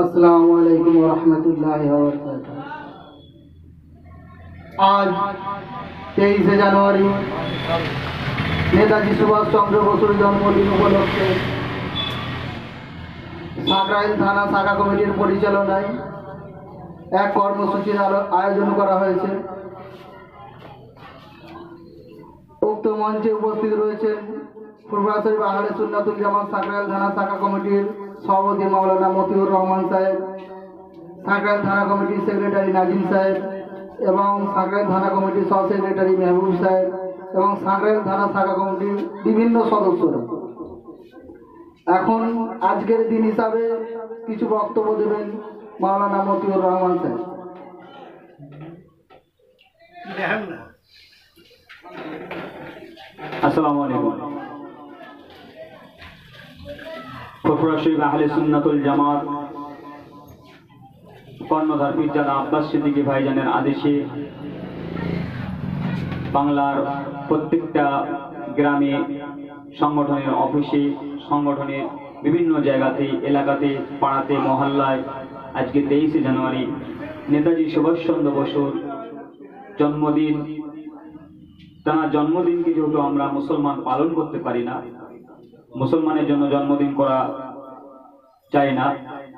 আসসালামু আলাইকুম রহমতুল্লাহ আজ তেইশে জানুয়ারি, নেতাজি সুভাষচন্দ্র বসুর জন্মদিন উপলক্ষে সাকরাইল থানা শাখা কমিটির পরিচালনায় এক কর্মসূচির আয়োজন করা হয়েছে। উক্ত মঞ্চে উপস্থিত রয়েছেন ফুরফুরা শরীফ আহলে সুন্নাতুল জামাত সাকরাইল থানা শাখা কমিটির সভাপতি মাওলানা মতিউর রহমান সাহেব সাকরাইল থানা কমিটির সেক্রেটারি নাজিম সাহেব এবং সাকরাইল থানা কমিটির সহ সেক্রেটারি মেহবুব সাহেব এবং সাকরাইল থানা শাখা কমিটির বিভিন্ন সদস্যরা। এখন আজকের দিন হিসাবে কিছু বক্তব্য দেবেন মাওলানা মতিউর রহমান সাহেব। আসসালামু আলাইকুম। বাংলার প্রত্যেকটা গ্রামে সংগঠনের অফিসে, সংগঠনের বিভিন্ন জায়গাতে, এলাকাতে, পাড়াতে, মহল্লায় আজকে তেইশে জানুয়ারি নেতাজি সুভাষচন্দ্র বসুর জন্মদিন। তার জন্মদিনকে যেহেতু আমরা মুসলমান পালন করতে পারি না মুসলমানের জন্য জন্মদিন করা চাই না।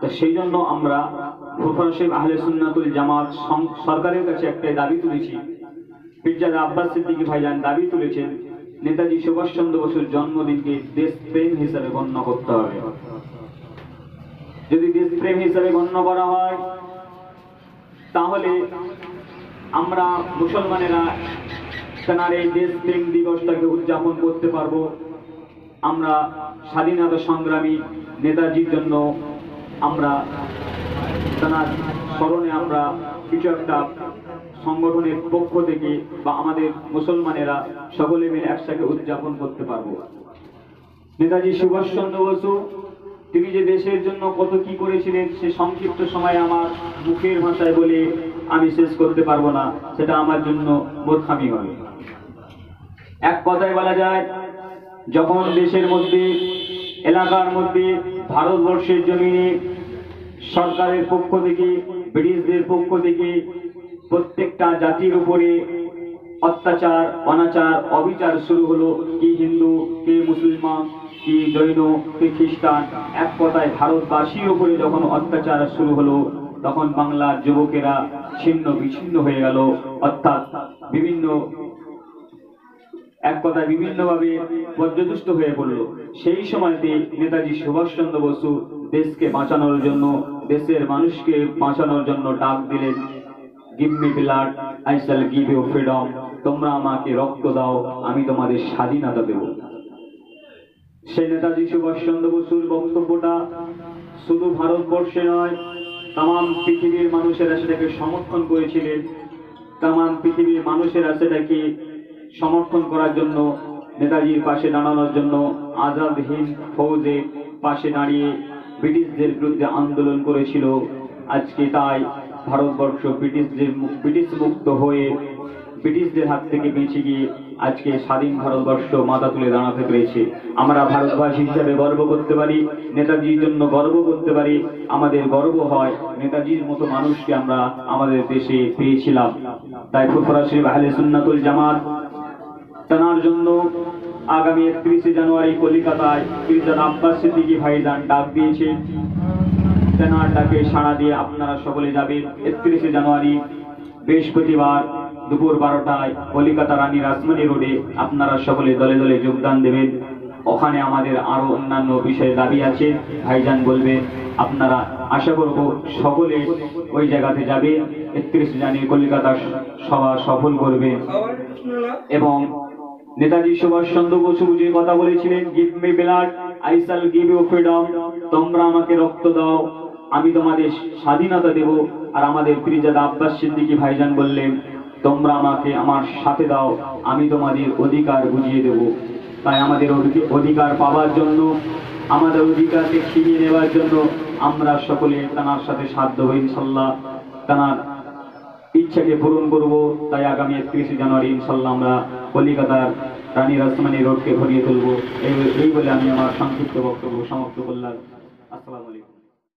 তো সেই জন্য আমরা ফুরফুরা শরীফ আহলে সুন্নাতুল জামাত সরকারের কাছে একটা দাবি তুলেছি। পিরজাদা আব্বাস সিদ্দিকী ভাইজান দাবি তুলেছেন, নেতাজি সুভাষচন্দ্র বসুর জন্মদিনকে দেশপ্রেম হিসাবে গণ্য করতে হবে। যদি দেশপ্রেম হিসাবে গণ্য করা হয়, তাহলে আমরা মুসলমানেরা তেনার এই দেশপ্রেম দিবসটাকে উদযাপন করতে পারব। আমরা স্বাধীনতা সংগ্রামী নেতাজির জন্য আমরা তেনার স্মরণে আমরা কিছু একটা সংগঠনের পক্ষ থেকে বা আমাদের মুসলমানেরা সকলে মিলে একসাথে উদযাপন করতে পারব। নেতাজি সুভাষচন্দ্র বসু, তিনি যে দেশের জন্য কত কি করেছিলেন, সে সংক্ষিপ্ত সময় আমার মুখের ভাষায় বলে আমি শেষ করতে পারব না, সেটা আমার জন্য মূর্খামি হবে। এক কথায় বলা যায় যখন দেশের মধ্যে, এলাকার মধ্যে ভারতবর্ষের জমিনে সরকারের পক্ষ থেকে, ব্রিটিশদের পক্ষ থেকে প্রত্যেকটা জাতির উপরে অত্যাচার, অনাচার, অবিচার শুরু হলো, কি হিন্দু, কে মুসলমান, কি জৈন, কে খ্রিস্টান। এক কথায় ভারতবাসীর উপরে যখন অত্যাচার শুরু হলো, তখন বাংলার যুবকেরা ছিন্ন বিচ্ছিন্ন হয়ে গেল। অর্থাৎ বিভিন্ন এক কথায় বিভিন্নভাবে পর্যদুষ্ট হয়ে পড়ল। সেই সময়তে নেতাজি সুভাষচন্দ্র বসু দেশকে বাঁচানোর জন্য, দেশের মানুষকে বাঁচানোর জন্য ডাক দিলেন give me blood I shall give you freedom তোমরা আমাকে রক্ত দাও, আমি তোমাদের স্বাধীনতা দেব। সেই নেতাজি সুভাষচন্দ্র বসুর বক্তব্যটা শুধু ভারতবর্ষে নয় তাম পৃথিবীর মানুষেরা সেটাকে সমর্থন করেছিলেন। তাম পৃথিবীর মানুষেরা সেটাকে সমর্থন করার জন্য, নেতাজির পাশে দাঁড়ানোর জন্য আজাদ হিন্দ ফৌজে পাশে দাঁড়িয়ে ব্রিটিশদের বিরুদ্ধে আন্দোলন করেছিল। আজকে তাই ভারতবর্ষ ব্রিটিশদের ব্রিটিশ মুক্ত হয়ে ব্রিটিশদের হাত থেকে বেঁচে গিয়ে আজকে স্বাধীন ভারতবর্ষ মাথা তুলে দাঁড়াতে পেরেছে। আমরা ভারতবাসী হিসাবে গর্ব করতে পারি, নেতাজির জন্য গর্ব করতে পারি, আমাদের গর্ব হয়, নেতাজির মতো মানুষকে আমরা আমাদের দেশে পেয়েছিলাম। তাই ফুরফুরা শরীফ আহলে সুন্নাতুল জামাত তেনার জন্য আগামী একত্রিশে জানুয়ারি কলিকাতায় মির্জা আব্বাস সিদ্দিকী ভাইজান ডাক দিয়েছে। তেনার ডাকে সাড়া দিয়ে আপনারা সকলে যাবেন। একত্রিশে জানুয়ারি বৃহস্পতিবার দুপুর বারোটায় কলিকাতা রানী রাসমণি রোডে আপনারা সকলে দলে দলে যোগদান দেবেন। ওখানে আমাদের আরও অন্যান্য বিষয়ে দাবি আছে। ভাইজান বলবে আপনারা আশা করব সকলে ওই জায়গাতে যাবে। একত্রিশে জানুয়ারি কলিকাতার সভা সফল করবে। এবং নেতাজি সুভাষচন্দ্র বসু যে কথা বলেছিলেন give me blood I shall give you freedom তোমরা আমাকে রক্ত দাও, আমি তোমাদের স্বাধীনতা দেব। আর আমাদের প্রিজাদা আব্বাস সিদ্দিকী ভাইজান বললেন, তোমরা আমাকে আমার সাথে দাও, আমি তোমাদের অধিকার বুঝিয়ে দেব। তাই আমাদের অধিকার পাওয়ার জন্য, আমাদের অধিকারকে ছিনিয়ে নেওয়ার জন্য আমরা সকলে তানার সাথে সাধ্য হই, ইনশাল্লাহ। তানার ইচ্ছাকে পূরণ করব, তাই আগামী একত্রিশে জানুয়ারি ইনশাল্লাহ আমরা কলিকাতার রানী রাসমানি রোডকে ভরিয়ে তুলব। এই বলে আমি আমার সংক্ষিপ্ত বক্তব্য সমাপ্ত করলাম। আসসালাম